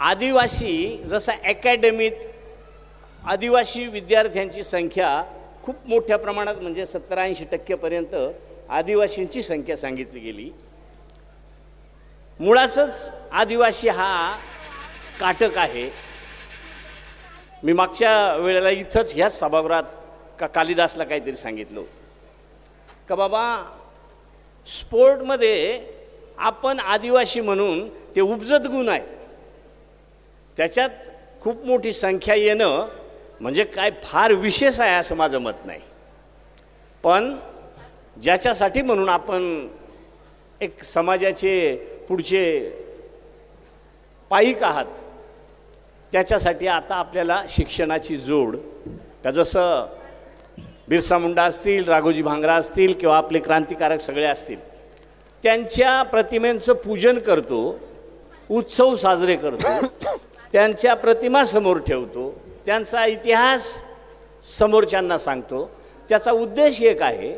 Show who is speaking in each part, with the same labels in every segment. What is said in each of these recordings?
Speaker 1: आदिवासी जसं अकॅडमीत आदिवासी विद्यार्थ्यांची संख्या खूप मोठ्या प्रमाणात म्हणजे सत्तर ऐंशी टक्केपर्यंत आदिवासींची संख्या सांगितली गेली. मुळातच आदिवासी हा काटक आहे. मी मागच्या वेळेला इथंच ह्याच सभागृहात का कालिदासला काहीतरी सांगितलं होतं. का बाबा स्पोर्टमध्ये आपण आदिवासी म्हणून ते उपजत गुण आहे त्याच्यात खूप मोठी संख्या येणं म्हणजे काय फार विशेष आहे असं माझं मत नाही. पण ज्याच्यासाठी म्हणून आपण एक समाजाचे पुढचे पायिक आहात त्याच्यासाठी आता आपल्याला शिक्षणाची जोड का जसं बिरसा मुंडा असतील राघोजी भांगरा असतील किंवा आपले क्रांतिकारक सगळे असतील त्यांच्या प्रतिमेंचं पूजन करतो उत्सव साजरे करतो त्यांच्या प्रतिमा समोर ठेवतो त्यांचा इतिहास समोरच्यांना सांगतो. त्याचा उद्देश एक आहे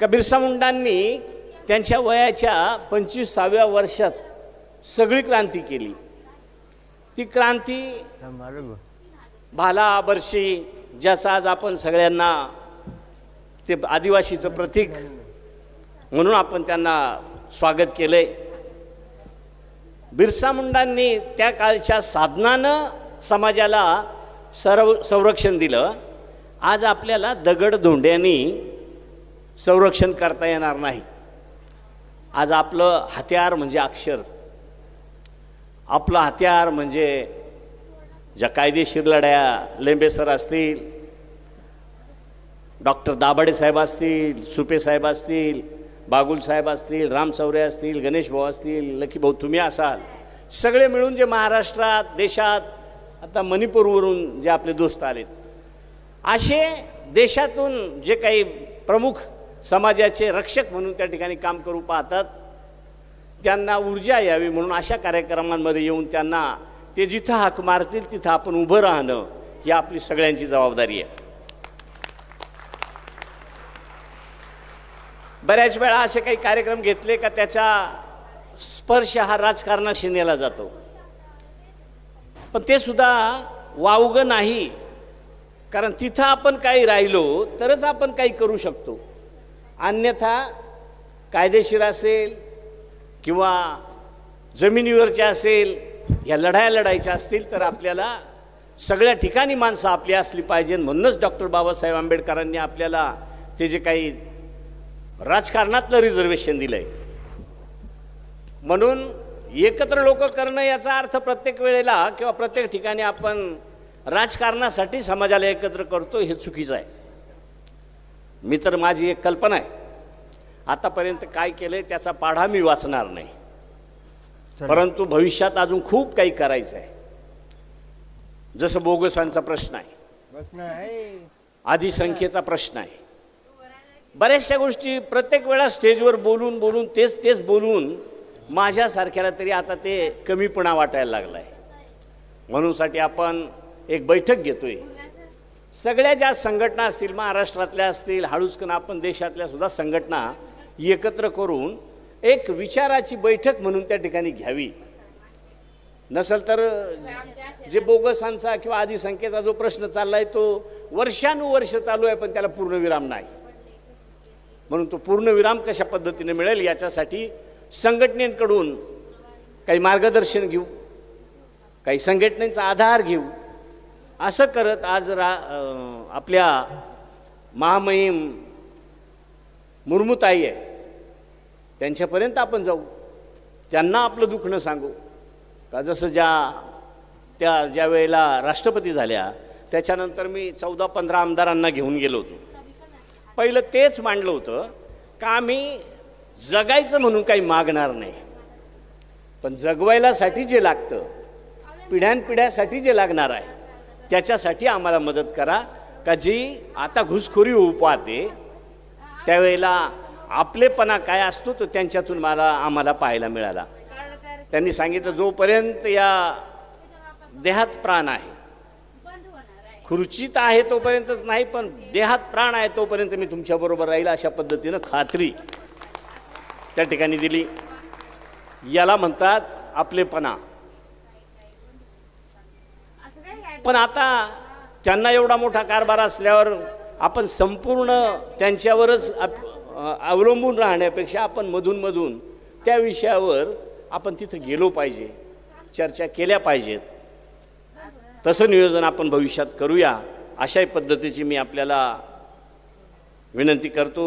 Speaker 1: का बिरसा मुंडांनी त्यांच्या वयाच्या पंचवीसाव्या वर्षात सगळी क्रांती केली. ती क्रांती भाला बर्शी ज्याचा आज आपण सगळ्यांना ते आदिवासीचं प्रतीक म्हणून आपण त्यांना स्वागत केलं आहे बिरसा मुंडांनी त्या काळच्या साधनानं समाजाला सर्व संरक्षण दिलं. आज आपल्याला दगडधोंड्यांनी संरक्षण करता येणार नाही. आज आपलं हत्यार म्हणजे अक्षर. आपलं हत्यार म्हणजे ज्या कायदेशीर लढ्या लेंबेसर असतील डॉक्टर दाभाडे साहेब असतील सुपे साहेब असतील बागुल साहेब असतील रामचौरे असतील गणेश भाऊ असतील लकी भाऊ तुम्ही असाल. सगळे मिळून जे महाराष्ट्रात देशात आता मणिपूरवरून जे आपले दोस्त आलेत. असे देशातून जे काही प्रमुख समाजाचे रक्षक म्हणून त्या ठिकाणी काम करू पाहतात त्यांना ऊर्जा यावी म्हणून अशा कार्यक्रमांमध्ये येऊन त्यांना ते जिथं हाक मारतील तिथं आपण उभं राहणं ही आपली सगळ्यांची जबाबदारी आहे. बऱ्याच वेळा असे काही कार्यक्रम घेतले का त्याचा स्पर्श हा राजकारणाशी नेला जातो. पण ते सुद्धा वावगं नाही. कारण तिथं आपण काही राहिलो तरच आपण काही करू शकतो. अन्यथा कायदेशीर असेल किंवा जमिनीवरच्या असेल या लढाया लढायच्या असतील तर आपल्याला सगळ्या ठिकाणी माणसं आपली असली पाहिजे म्हणूनच डॉक्टर बाबासाहेब आंबेडकरांनी आपल्याला ते जे काही राजकारणातलं रिझर्वेशन दिलं आहे म्हणून एकत्र लोक करणं याचा अर्थ प्रत्येक वेळेला किंवा प्रत्येक ठिकाणी आपण राजकारणासाठी समाजाला एकत्र करतो हे चुकीचं आहे. मी तर माझी एक कल्पना आहे. आतापर्यंत काय केलंय त्याचा पाढा मी वाचणार नाही. परंतु भविष्यात अजून खूप काही करायचं आहे. जसं बोगसांचा प्रश्न आहे. आदिसंख्येचा प्रश्न आहे. बऱ्याचशा गोष्टी प्रत्येक वेळा स्टेजवर बोलून बोलून तेच तेच बोलून माझ्यासारख्याला तरी आता ते कमीपणा वाटायला लागला आहे म्हणूनसाठी आपण एक बैठक घेतोय. सगळ्या ज्या संघटना असतील महाराष्ट्रातल्या असतील हळूचकन आपण देशातल्या सुद्धा संघटना एकत्र करून एक विचाराची बैठक म्हणून त्या ठिकाणी घ्यावी. नसेल तर जे बोगसांचा किंवा आदिसंख्येचा जो प्रश्न चालला आहे तो वर्षानुवर्ष चालू आहे पण त्याला पूर्णविराम नाही. म्हणून तो पूर्णविराम कशा पद्धतीने मिळेल याच्यासाठी संघटनेकडून काही मार्गदर्शन घेऊ काही संघटनेचा आधार घेऊ. असं करत आज रा आपल्या महामहिम मुर्मूताई आहे. त्यांच्यापर्यंत आपण जाऊ. त्यांना आपलं दुखणं सांगू. का जसं ज्या त्या ज्या वेळेला राष्ट्रपती झाल्या त्याच्यानंतर मी चौदा पंधरा आमदारांना घेऊन गेलो होतो. पहिलं तेच मांडलं होतं का आम्ही जगायचं म्हणून काही मागणार नाही. पण जगवायलासाठी जे लागतं पिढ्यानपिढ्यासाठी जे लागणार आहे त्याच्यासाठी आम्हाला मदत करा. का जी आता घुसखोरी होऊ पाहते त्यावेळेला आपलेपणा काय असतो तो त्यांच्यातून मला आम्हाला पाहायला मिळाला. त्यांनी सांगितलं जोपर्यंत या देहात प्राण आहे खुर्चीत आहे तोपर्यंतच नाही पण देहात प्राण आहे तोपर्यंत मी तुमच्याबरोबर राहील अशा पद्धतीनं खात्री त्या ठिकाणी दिली. याला म्हणतात आपलेपणा. पण आता त्यांना एवढा मोठा कारभार असल्यावर आपण संपूर्ण त्यांच्यावरच अवलंबून राहण्यापेक्षा आपण मधून मधून त्या विषयावर आपण तिथं गेलो पाहिजे चर्चा केल्या पाहिजेत. तसं नियोजन आपण भविष्यात करूया. अशाही पद्धतीची मी आपल्याला विनंती करतो.